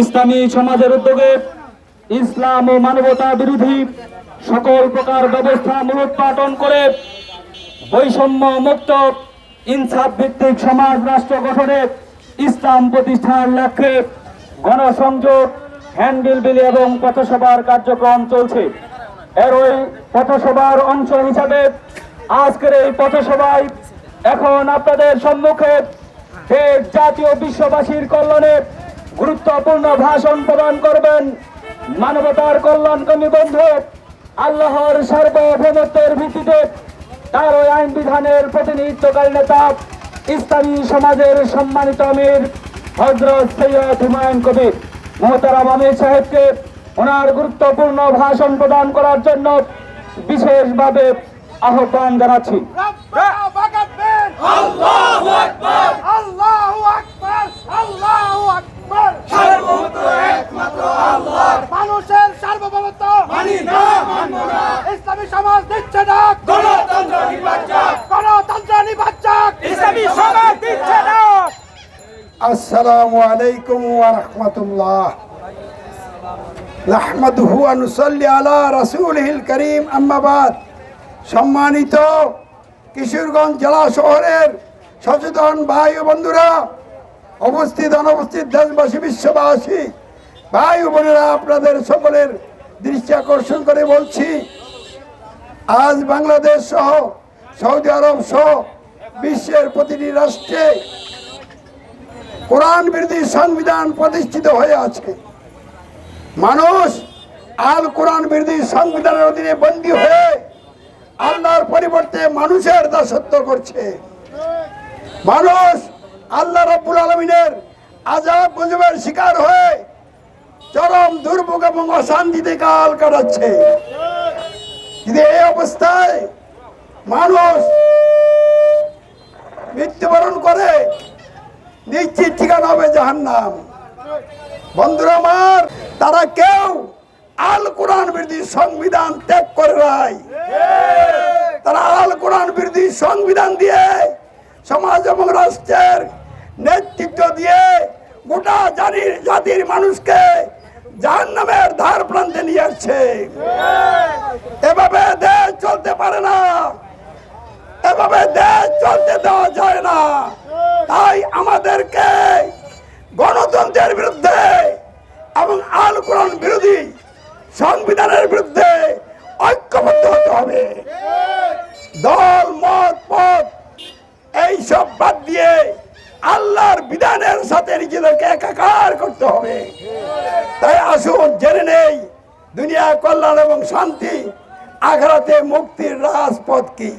ইসলামী সমাজের উদ্যোগে ইসলাম ও মানবতা বিরোধী সকল প্রকার ব্যবস্থা মূলোৎপাটন করে বৈষম্য মুক্ত ইনসাফ ভিত্তিক সমাজ রাষ্ট্র গঠনে ইসলাম প্রতিষ্ঠার লক্ষ্যে গণসংযোগ, হ্যান্ডবিল বিল এবং পথসভার কার্যক্রম চলছে। এর ওই পথসভার অংশ হিসাবে আজকের এই পথসভায় এখন আপনাদের সম্মুখে জাতীয় বিশ্ববাসীর কল্যাণে গুরুত্বপূর্ণ ভাষণ প্রদান করবেন মানবতার কল্যাণকে বন্ধু আল্লাহর সার্বভৌমত্বের ভিত্তিতে তার ওই আইন বিধানের প্রতিনিধিত্বকারী নেতা ইসলামী সমাজের সম্মানিত আমির হজরত সৈয়দ হুমায়ুন কবির। মোহতারাম আমির সাহেবকে ওনার গুরুত্বপূর্ণ ভাষণ প্রদান করার জন্য বিশেষভাবে আহ্বান জানাচ্ছি। সার্বভৌমত্ব একমাত্র আল্লাহর মানুষের সার্বভৌমত্ব মানি না মানব না। ইসলামী সমাজ দিচ্ছে না। গণতন্ত্র নির্বাচন গণতন্ত্র নির্বাচন ইসলামী সমাজ দিচ্ছে না। আসসালামু আলাইকুম ওয়া রাহমাতুল্লাহ। নাহমাদুহু ওয়া নুসাল্লি আলা রাসূলিহিল কারীম। আম্মা বাদ। সম্মানিত কিশোরগঞ্জ জেলা শহরের সচেতন ভাই ও বন্ধুরা অবস্থিত অনুপস্থিত দেশবাসী, বিশ্ববাসী, ভাই বোনেরা, আপনাদের সকলের দৃষ্টি আকর্ষণ করে বলছি, আজ বাংলাদেশ সহ, সৌদি আরব সহ, বিশ্বের প্রতিটি রাষ্ট্রে কোরআন বিরোধী সংবিধান প্রতিষ্ঠিত হয়ে আছে। মানুষ আল কোরআন বিরোধী সংবিধানের অধীনে বন্দী হয়ে আল্লাহর পরিবর্তে মানুষের দাসত্ব করছে। মানুষ আল্লাহ রব্বুল আলমিনের আজাব গুজবের শিকার হয়ে চরম দুর্ভোগ এবং অশান্তিতে কাল কাটাচ্ছে। কিন্তু এই অবস্থায় মানুষ মৃত্যুবরণ করে নিশ্চিত ঠিকানা হবে জাহান্নাম। বন্ধুরা আমার তারা কেউ আল কোরআন বিরোধী সংবিধান ত্যাগ করে নাই। তারা আল কোরআন বিরোধী সংবিধান দিয়ে সমাজ এবং রাষ্ট্রের নেতৃত্ব দিয়ে গোটা জাতির জাতির মানুষকে জাহান্নামের ধার প্রান্তে নিয়ে আসছে। এভাবে দেশ চলতে পারে না। এভাবে দেশ চলতে দেওয়া যায় না। তাই আমাদেরকে গণতন্ত্রের বিরুদ্ধে এবং আল কোরআন বিরোধী সংবিধানের বিরুদ্ধে ঐক্যবদ্ধ হতে হবে। দল, মত, পথ এইসব বাদ দিয়ে আল্লাহর বিধানের সাথে নিজেদেরকে একাকার করতে হবে। তাই আসুন, জেনে নেই, দুনিয়া কল্যাণ এবং শান্তি আখড়াতে মুক্তির রাজপথ কি?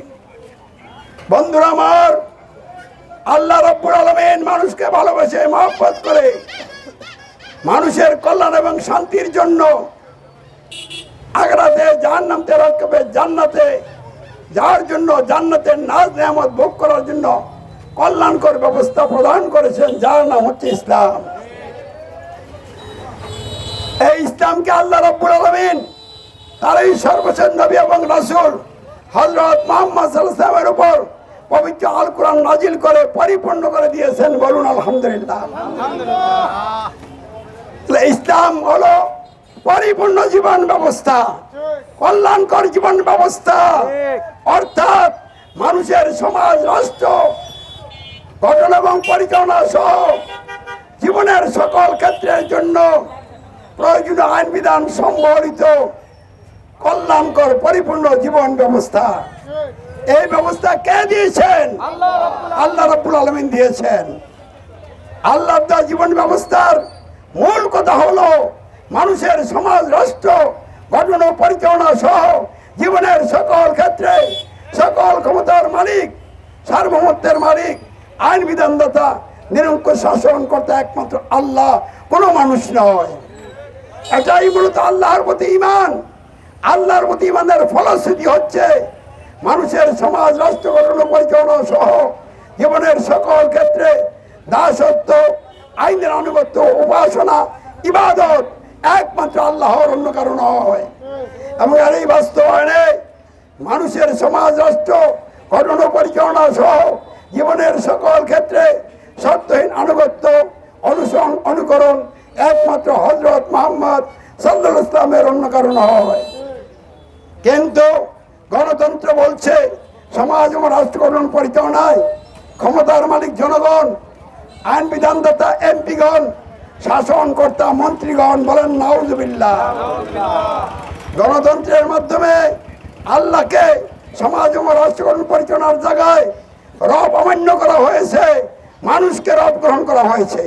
বন্ধুরা আমার, আল্লাহ রব্বুল আলমিন মানুষকে ভালোবেসে মহব্বত করে মানুষের কল্যাণ এবং শান্তির জন্য আগ্রাতে জাহান্নামতে রক্ষবে জান্নাতে যার জন্য জান্নাতের নাজ নেয়ামত ভোগ করার জন্য কল্যাণকর ব্যবস্থা প্রদান করেছেন, যার নাম হচ্ছে ইসলাম। এই ইসলামকে আল্লাহ রব্বুল আলমিন তার এই সর্বশেষ নবী এবং রাসূল হজরত মোহাম্মদ সাল্লামের উপর পবিত্র আল কোরআন নাজিল করে পরিপূর্ণ করে দিয়েছেন, বলুন আলহামদুলিল্লাহ। ইসলাম হলো পরিপূর্ণ জীবন ব্যবস্থা, কল্যাণকর জীবন ব্যবস্থা। অর্থাৎ মানুষের সমাজ, রাষ্ট্র গঠন এবং পরিচালনা সহ জীবনের সকল ক্ষেত্রের জন্য প্রয়োজনীয় আইন বিধান সম্বলিত কল্যাণকর পরিপূর্ণ জীবন ব্যবস্থা। এই ব্যবস্থা কে দিয়েছেন? আল্লাহ রব্বুল আলমিন দিয়েছেন। আল্লাহ জীবন ব্যবস্থার মূল কথা হলো মানুষের সমাজ, রাষ্ট্র গঠন ও পরিচালনা সহ জীবনের সকল ক্ষেত্রে সকল ক্ষমতার মালিক, সার্বভৌমত্বের মালিক আইন বিধানদাতা, নিরঙ্কুশ শাসন করতে একমাত্র আল্লাহ, কোনো মানুষ নয়। এটাই মূলত আল্লাহর প্রতি ইমান আল্লাহর প্রতি ইমানের ফলশ্রুতি হচ্ছে মানুষের সমাজ, রাষ্ট্র গঠন, পরিচালনা সহ জীবনের সকল ক্ষেত্রে দাসত্ব, আইনের আনুগত্য, উপাসনা, ইবাদত একমাত্র আল্লাহর অন্য কারণ হয় এবং আর এই বাস্তবায়নে মানুষের সমাজ, রাষ্ট্র গঠন, পরিচালনা সহ জীবনের সকল ক্ষেত্রে শর্তহীন আনুগত্য, অনুসরণ, অনুকরণ একমাত্র হজরত মোহাম্মদ সাল্লাহ ইসলামের অন্য কারণ হয়। কিন্তু গণতন্ত্র বলছে, সমাজ ও রাষ্ট্রকরণ পরিচালনায় ক্ষমতার মালিক জনগণ, আইন বিধানদাতা এমপিগণ, শাসনকর্তা মন্ত্রীগণ বলেন, নাউজুবিল্লাহ। গণতন্ত্রের মাধ্যমে আল্লাহকে সমাজ ও রাষ্ট্রকরণ পরিচালনার জায়গায় রব অমান্য করা হয়েছে, মানুষকে রব গ্রহণ করা হয়েছে।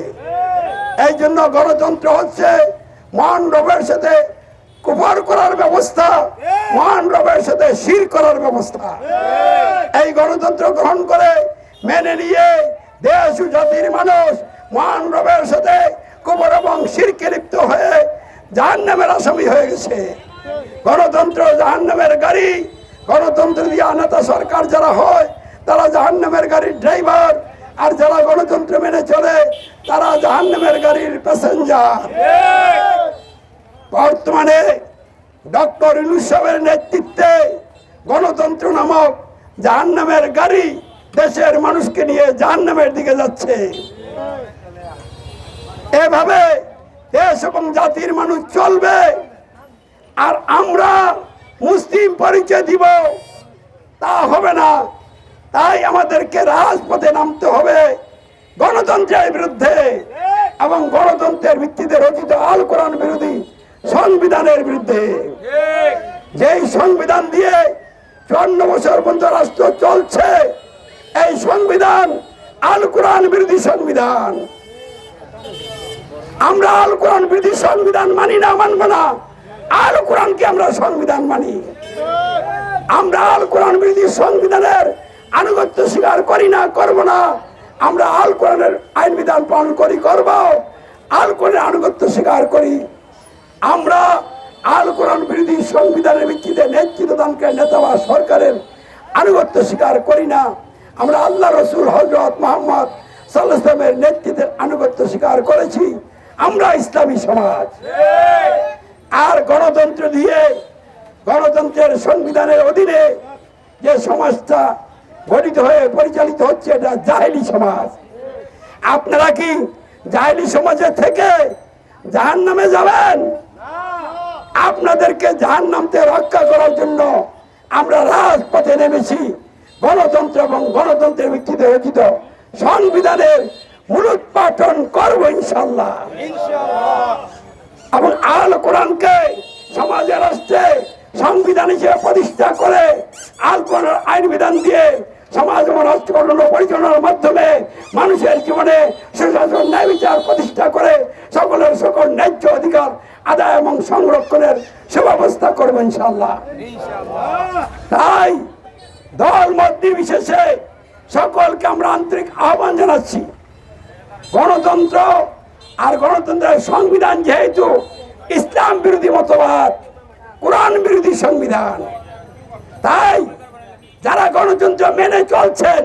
এই জন্য গণতন্ত্র হচ্ছে মহান রবের সাথে কুফার করার ব্যবস্থা, মহান রবের সাথে শির করার ব্যবস্থা। এই গণতন্ত্র গ্রহণ করে মেনে নিয়ে দেশ ও জাতির মানুষ মহান রবের সাথে কুবর এবং শিরকে লিপ্ত হয়ে জাহান্নামের আসামি হয়ে গেছে। গণতন্ত্র জাহান্নামের গাড়ি, গণতন্ত্র দিয়ে আনাতা সরকার যারা হয় তারা জাহান্নামের গাড়ির ড্রাইভার, আর যারা গণতন্ত্র মেনে চলে, তারা জাহান্নামের গাড়ির প্যাসেঞ্জার। বর্তমানে ডক্টর ইনুসবের নেতৃত্বে গণতন্ত্র নামক জাহান্নামের গাড়ি দেশের মানুষকে নিয়ে জাহান্নামের দিকে যাচ্ছে। এভাবে দেশ এবং জাতির মানুষ চলবে, আর আমরা মুসলিম পরিচয় দিব, তা হবে না। তাই আমাদেরকে রাজপথে নামতে হবে। গণতন্ত্রের বিরুদ্ধে এবং গণতন্ত্রের ভিত্তিতে রচিত আল কোরআন বিরোধী সংবিধানের বিরুদ্ধে। যেই সংবিধান দিয়ে চুয়ান্ন বছর পর্যন্ত রাষ্ট্র চলছে, এই সংবিধান আল কোরআন বিরোধী সংবিধান। আমরা আল কোরআন বিরোধী সংবিধান মানি না, মানব না। আল কোরআনকে আমরা সংবিধান মানি। আমরা আল কোরআন বিরোধী সংবিধানের আনুগত্য স্বীকার করি না, করব না। আমরা আল কোরআনের আইন বিধান পালন করি, করব। আল কোরআনের আনুগত্য স্বীকার করি। আমরা আল কোরআন বিরোধী সংবিধানের ভিত্তিতে নেতৃত্ব দানকে নেতা বা সরকারের আনুগত্য স্বীকার করি না। আমরা আল্লাহ রসুল হজরত মোহাম্মদ সাল্লামের নেতৃত্বের আনুগত্য স্বীকার করেছি। আমরা ইসলামী সমাজ। আর গণতন্ত্র দিয়ে গণতন্ত্রের সংবিধানের অধীনে যে সমাজটা গঠিত হয়ে পরিচালিত হচ্ছে এটা জাহেলি সমাজ। আপনারা কি জাহেলি সমাজের থেকে জাহান নামে যাবেন? আপনাদেরকে জাহান নামতে রক্ষা করার জন্য আমরা রাজপথে নেমেছি। গণতন্ত্র এবং গণতন্ত্রের ভিত্তিতে রচিত সংবিধানের মূলোৎপাটন করব ইনশাল্লাহ এবং আল কোরআনকে সমাজে রাষ্ট্রে সংবিধান হিসেবে প্রতিষ্ঠা করে আল কোরআনের আইন বিধান দিয়ে সমাজ রাষ্ট্রকরণ পরিচালনার মাধ্যমে মানুষের জীবনে সুশাসন, ন্যায় বিচার প্রতিষ্ঠা করে সকলের সকল ন্যায্য অধিকার আদায় এবং সংরক্ষণের সুব্যবস্থা করব ইনশাল্লাহ তাই দল মত নির্বিশেষে সকলকে আমরা আন্তরিক আহ্বান জানাচ্ছি। গণতন্ত্র আর গণতন্ত্রের সংবিধান যেহেতু ইসলাম বিরোধী মতবাদ, কোরআন বিরোধী সংবিধান, তাই যারা গণতন্ত্র মেনে চলছেন,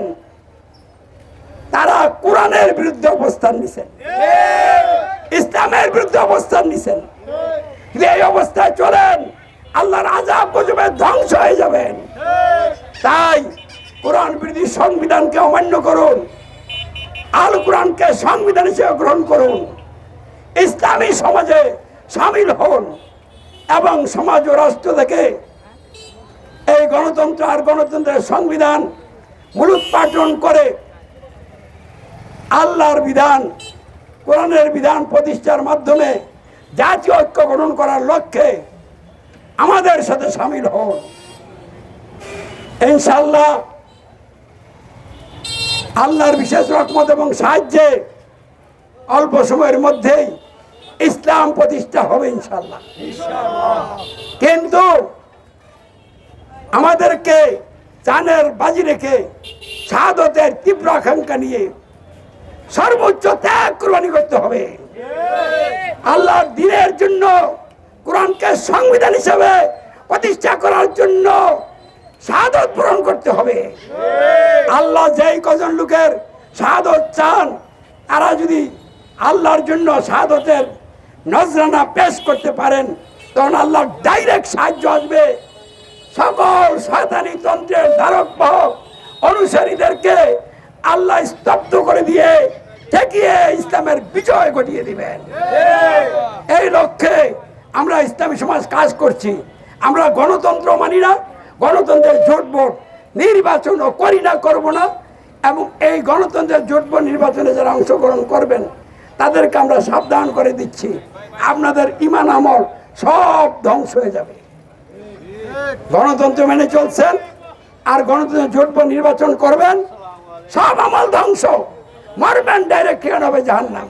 তারা কোরআনের বিরুদ্ধে অবস্থান নিছেন। ইসলামের বিরুদ্ধে অবস্থান নিছেন। এই অবস্থায় চলেন, আল্লাহর আজাব গজবে ধ্বংস হয়ে যাবেন। তাই কোরআন বিরোধী সংবিধানকে অমান্য করুন। আল কোরআনকে সংবিধান হিসেবে গ্রহণ করুন। ইসলামী সমাজে সামিল হন এবং সমাজ ও রাষ্ট্র থেকে এই গণতন্ত্র আর গণতন্ত্রের সংবিধান মূলোৎপাটন করে আল্লাহর বিধান, কোরআনের বিধান প্রতিষ্ঠার মাধ্যমে জাতীয় ঐক্য গঠন করার লক্ষ্যে আমাদের সাথে সামিল হন। ইনশাল্লাহ আল্লাহর বিশেষ রকমত এবং সাহায্যে অল্প সময়ের মধ্যেই ইসলাম প্রতিষ্ঠা হবে ইনশাল্লাহ কিন্তু আমাদেরকে চানের বাজি রেখে সাদতের তীব্র আকাঙ্ক্ষা নিয়ে সর্বোচ্চ ত্যাগ কোরবানি করতে হবে। আল্লাহর দিনের জন্য কোরআনকে সংবিধান হিসেবে প্রতিষ্ঠা করার জন্য শাহাদত পূরণ করতে হবে। আল্লাহ যেই কজন লোকের শাহাদত চান, তারা যদি আল্লাহর জন্য শাহাদতের নজরানা পেশ করতে পারেন, তখন আল্লাহ ডাইরেক্ট সাহায্য আসবে। সকল শয়তানি তন্ত্রের ধারক বাহক অনুসারীদেরকে আল্লাহ স্তব্ধ করে দিয়ে ঠেকিয়ে ইসলামের বিজয় ঘটিয়ে দিবেন। এই লক্ষ্যে আমরা ইসলামী সমাজ কাজ করছি। আমরা গণতন্ত্র মানি না, গণতন্ত্রের জোট ভোট নির্বাচনও করি না, করব না। এবং এই গণতন্ত্রের জোট ভোট নির্বাচনে যারা অংশগ্রহণ করবেন, তাদেরকে আমরা সাবধান করে দিচ্ছি। আপনাদের ইমান আমল সব ধ্বংস হয়ে যাবে। গণতন্ত্র মেনে চলছেন আর গণতন্ত্র জোট ভোট নির্বাচন করবেন, সব আমল ধ্বংস। মরবেন ডাইরেক্ট কেন হবে জাহান্নাম?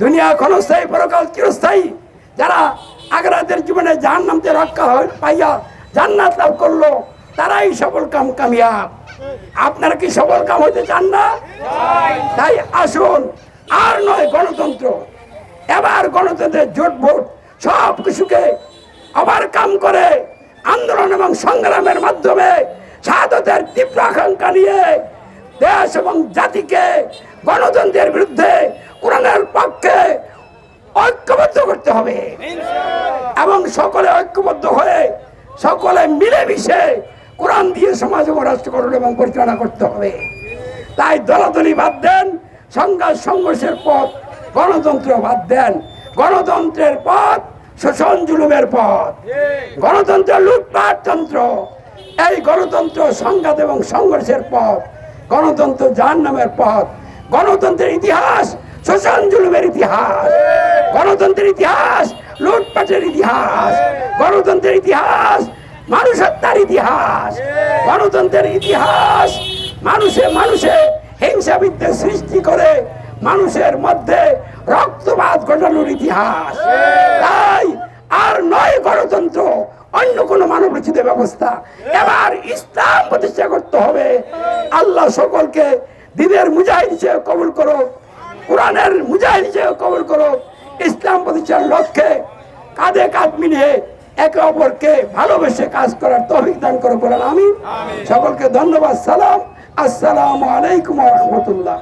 দুনিয়া ক্ষণস্থায়ী, পরকাল চিরস্থায়ী। যারা আগ্রাদের জীবনে জাহান নামতে রক্ষা পাইয়া জান্নাত লাভ করল, তারাই সফল কাম কামিয়াব। আপনারা কি সফল কাম হইতে চান না? তাই আসুন, আর নয় গণতন্ত্র। এবার গণতন্ত্রের জোট ভোট, সব কিছুকে আবার কাম করে আন্দোলন এবং সংগ্রামের মাধ্যমে শাহাদতের তীব্র আকাঙ্ক্ষা নিয়ে দেশ এবং জাতিকে গণতন্ত্রের বিরুদ্ধে কোরআনের পক্ষে ঐক্যবদ্ধ করতে হবে। এবং সকলে ঐক্যবদ্ধ হয়ে সকলে মিলেমিশে কোরআন দিয়ে সমাজ ও রাষ্ট্রকরণ এবং পরিচালনা করতে হবে। তাই দলাদলি বাদ দেন, সংঘাত সংঘর্ষের পথ গণতন্ত্র বাদ দেন। গণতন্ত্রের পথ শোষণ জুলুমের পথ। গণতন্ত্র লুটপাট তন্ত্র। এই গণতন্ত্র সংঘাত এবং সংঘর্ষের পথ। গণতন্ত্র জাহান্নামের পথ। গণতন্ত্রের ইতিহাস শোষণ জুলুমের ইতিহাস। গণতন্ত্রের ইতিহাস লুটপাটের ইতিহাস। গণতন্ত্রের ইতিহাস মানুষ হত্যার ইতিহাস। গণতন্ত্রের ইতিহাস মানুষে মানুষে হিংসা সৃষ্টি করে মানুষের মধ্যে রক্তপাত ঘটানোর ইতিহাস। তাই আর নয় গণতন্ত্র অন্য কোনো মানব রচিত ব্যবস্থা। এবার ইসলাম প্রতিষ্ঠা করতে হবে। আল্লাহ সকলকে দিনের মুজাহিদ হিসেবে কবুল করো কোরআনের মুজাহিদ হিসেবে কবুল করো। ইসলাম প্রতিষ্ঠার লক্ষ্যে কাঁধে কাঁধ মিলিয়ে একে অপরকে ভালোবেসে কাজ করার তৌফিক দান করো বলেন আমি সকলকে ধন্যবাদ সালাম। আসসালামু আলাইকুম রহমতুল্লাহ।